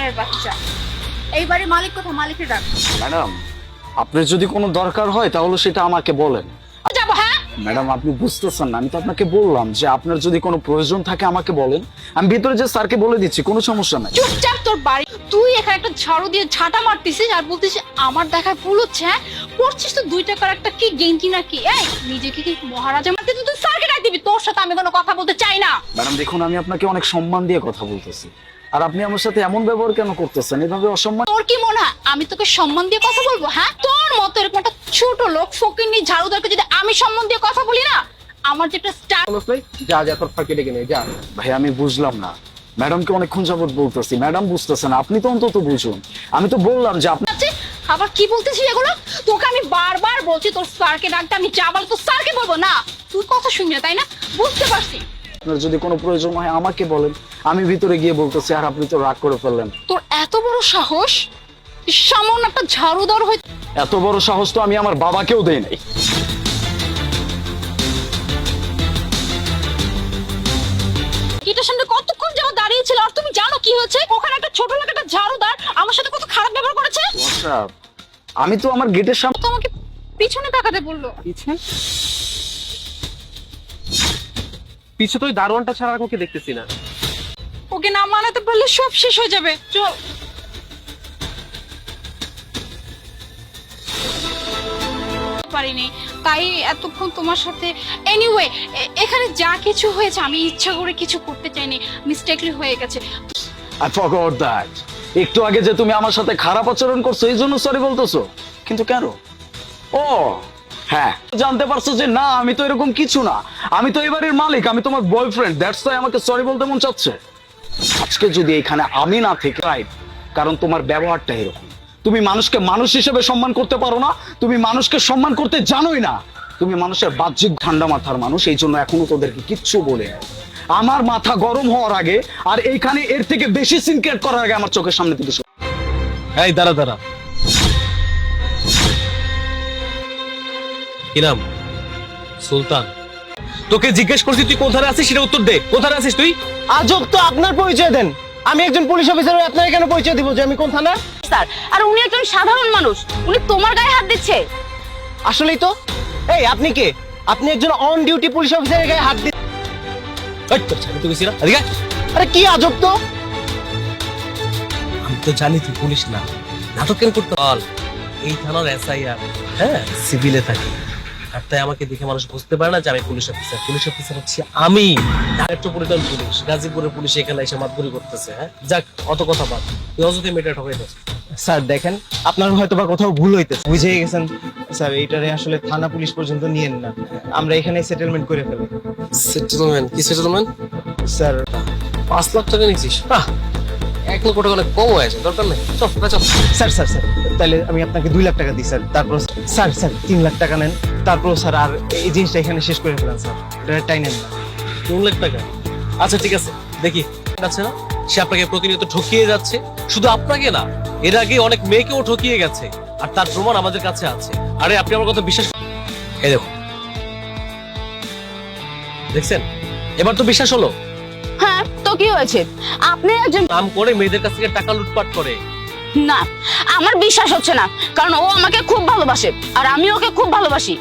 মায়ের বাচ্চা। এইবারে মালিক কথা মালিকের ডাক। ম্যাডাম আপনার যদি কোনো দরকার হয় তাহলে সেটা আমাকে বলেন। যাব হ্যাঁ? ম্যাডাম আপনি বুঝতেছেন না আমি তো আপনাকে বললাম যে আপনার যদি কোনো প্রয়োজন থাকে আমাকে বলেন। আমি ভিতরে যে স্যারকে বলে দিচ্ছি কোনো সমস্যা নাই। চুপচাপ তোর বাড়ি। তুই এখানে একটা ঝাড়ু দিয়ে ঝাঁটা মারতেছিস আর আমার দেখায় ভুল হচ্ছে হ্যাঁ? করছিস তো দুই টাকার একটা কি গেঞ্জি নাকি এই নিজেকে কি মহারাজা মারতে তুই স্যারকে ডাক দিবি? তোর সাথে আমি কোনো কথা বলতে চাই না। ম্যাডাম দেখুন আমি আপনাকে অনেক সম্মান দিয়ে কথা বলতেছি। আর আপনি আমার সাথে এমন ব্যবহার কেন করতেছেন? এভাবে অসম্মান তোর কি মনে হয়? আমি তোকে সম্মান দিয়ে কথা বলব হ্যাঁ? তোর মতো এরকম একটা ছোট লোক ফকিরনি ঝাড়ুদারকে যদি আমি সম্মান দিয়ে কথা বলি না আমার যে একটা স্টার যা যা তোর ফাঁকে ডেকে নে যা। ভাই আমি বুঝলাম না। ম্যাডামকে অনেকক্ষণ যাবত বলতেছি। ম্যাডাম বুঝতেছেন আপনি তো অন্তত বুঝুন। আমি তো বললাম যে আপনি আছে আবার কি বলতেছিস এগুলো? তোকে আমি বারবার বলছি তোর স্যারকে ডাকতে আমি যা বল তোর স্যারকে বলব। না তুই কথা শুনবি না তাই না? বুঝতে পারছি। আপনার যদি কোনো প্রয়োজন হয় আমাকে বলেন। আমি ভিতরে গিয়ে বলতেছি আর আপনি তো রাগ করে ফেললেন। তোর এত বড় সাহস? সামান্য একটা ঝাড়ুদার হয়ে এত বড় সাহস তো আমি আমার বাবাকেও দেই নাই। গেটের সামনে কতক্ষণ যাব দাঁড়িয়ে ছিল আর তুমি জানো কি হয়েছে? ওখানে একটা ছোট লোক একটা ঝাড়ুদার আমার সাথে কত খারাপ ব্যবহার করেছে? আমি তো আমার গেটের সামনে তো আমাকে পিছনে তাকাতে বলল। পিছে পিছে তো ওই দারোয়ানটা ছাড়া আর কাউকে দেখতেছি না। ওকে না মানাতে পারলে সব শেষ হয়ে যাবে। চল। পারিনি। তাই এতক্ষণ তোমার সাথে এনিওয়ে এখানে যা কিছু হয়েছে আমি ইচ্ছা করে কিছু করতে চাইনি। মিস্টেকলি হয়ে গেছে। আই ফরগট দ্যাট একটু আগে যে তুমি আমার সাথে খারাপ আচরণ করছ এই জন্য সরি বলতেছো। কিন্তু কেন? ও হ্যাঁ। জানতে পারছ যে না আমি তো এরকম কিছু না। আমি তো এবারের মালিক আমি তোমার বয়ফ্রেন্ড দ্যাটস তাই আমাকে সরি বলতে মন চাচ্ছে। আজকে যদি এখানে আমি না থেকে রাইট কারণ তোমার ব্যবহারটা এরকম। তুমি মানুষকে মানুষ হিসেবে সম্মান করতে পারো না তুমি মানুষকে সম্মান করতে জানোই না। তুমি মানুষের বাহ্যিক ঠান্ডা মাথার মানুষ এই জন্য এখনও তোদেরকে কিচ্ছু বলে আমার মাথা গরম হওয়ার আগে আর এইখানে এর থেকে বেশি সিনক্রেট করার আগে আমার চোখের সামনে থেকে এই দাঁড়া দাঁড়া। কি নাম? সুলতান। তোকে জিজ্ঞেস করছি তুই কোথায় আছিস? সেটা উত্তর দে। কোথায় আছিস তুই? আজব তো আপনার পরিচয় দেন। আমি একজন পুলিশ অফিসার হয়ে আপনাকে কেন পরিচয় দিব যে আমি কোন থানা স্যার আর উনি একজন সাধারণ মানুষ। উনি তোমার গায়ে হাত দিচ্ছে। আসলেই তো। এই আপনি কে? আপনি একজন অন ডিউটি পুলিশ অফিসারের গায়ে হাত। আরে কি আজব তো? আমি তো জানি তুই পুলিশ না। নাটক কেন করতে বল। এই থানার এসআইআর হ্যাঁ? সিভিলে থাকি। আর তাই আমাকে দেখে মানুষ বুঝতে পারে না যে আমি পুলিশ অফিসার পুলিশ অফিসার হচ্ছে আমি। মেট্রোপলিটন পুলিশ গাজীপুরের পুলিশ এখানে এসে মাতবুরি করতেছে হ্যাঁ? যাক অত কথা বাদ। তুই মেয়েটা ঠকাই দিস স্যার দেখেন আপনার হয়তো বা কোথাও ভুল হইতেছে। বুঝে গেছেন। স্যার এইটারে আসলে থানা পুলিশ পর্যন্ত নিয়েন না। আমরা এখানে সেটেলমেন্ট করে ফেলি। সেটেলমেন্ট কি সেটেলমেন্ট স্যার পাঁচ লাখ টাকা নিয়েছিস? এক লক্ষ টাকা অনেক কম হয়েছে দরকার নেই। চল চল। Sir sir sir. তাহলে আমি আপনাকে দুই লাখ টাকা দিই স্যার। তারপর স্যার স্যার তিন লাখ টাকা নেন। তারপর স্যার আর এই জিনিসটা এখানে শেষ করে ফেলেন স্যার। এটা টাই নেন না। তিন লাখ টাকা? আচ্ছা ঠিক আছে। দেখি। আছে না সে আপনাকে প্রতিনিয়ত ঠকিয়ে যাচ্ছে। শুধু আপনাকে না এর আগে অনেক মেয়েকেও ঠকিয়ে গেছে। আর তার প্রমাণ আমাদের কাছে আছে। আরে আপনি আমার কথা বিশ্বাস এই দেখুন দেখছেন? এবার তো বিশ্বাস হলো? হ্যাঁ তো কি হয়েছে? আপনি একজন নাম করে মেয়েদের কাছ থেকে টাকা লুটপাট করে। না আমার বিশ্বাস হচ্ছে না কারণ ও আমাকে খুব ভালোবাসে আর আমি ওকে খুব ভালোবাসি।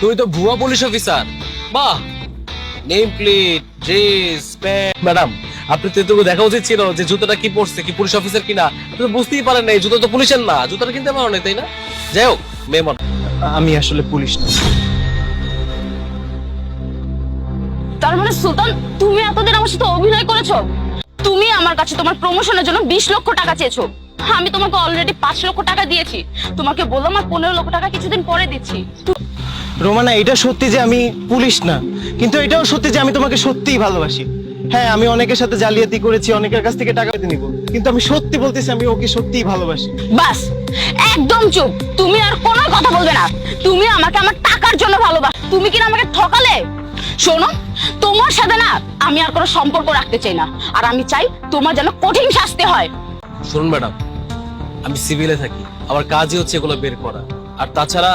তুই তো ভুয়া পুলিশ অফিসার। বাহ! Name plate dress pant madam আপনি তো এটুকু দেখা উচিত ছিল যে জুতোটা কি পরছে কি পুলিশ অফিসার কিনা। আপনি তো বুঝতেই পারেন না এই জুতো তো পুলিশের না জুতোটা কিনতে পারো না তাই না? যাই হোক মেয়ে মানুষ। আমি আসলে পুলিশ না। তার মানে সুলতান তুমি এতদিন আমার সাথে অভিনয় করেছ? আমার কাছে তোমার প্রমোশনের জন্য বিশ লক্ষ টাকা চেয়েছো। আমি তোমাকে অলরেডি পাঁচ লক্ষ টাকা দিয়েছি। তোমাকে বললাম আর পনেরো লক্ষ টাকা কিছুদিন পরে দিচ্ছি। রোমানা এটা সত্যি যে আমি পুলিশ না কিন্তু এটাও সত্যি যে আমি তোমাকে সত্যিই ভালোবাসি। হ্যাঁ আমি অনেকের সাথে জালিয়াতি করেছি অনেকের কাছ থেকে টাকা নিব কিন্তু আমি সত্যি বলতেছি আমি ওকে সত্যিই ভালোবাসি। বাস একদম চুপ। তুমি আর কোনো কথা বলবে না। তুমি আমাকে আমার টাকার জন্য ভালোবাস তুমি কিনা আমাকে ঠকালে? শোনো তোমার সাথে না আমি আর কোনো সম্পর্ক রাখতে চাই না। আর আমি চাই তোমার যেন কঠিন শাস্তি হয়। শুনুন ম্যাডাম আমি সিভিলে থাকি। আমার কাজই হচ্ছে এগুলো বের করা। আর তাছাড়া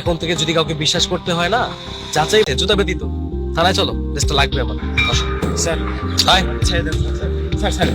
এখন থেকে যদি কাউকে বিশ্বাস করতে হয় না যাচাই জুতা ব্যতীত থানায় চলো চেষ্টা লাগবে আমার। Sir sir sir.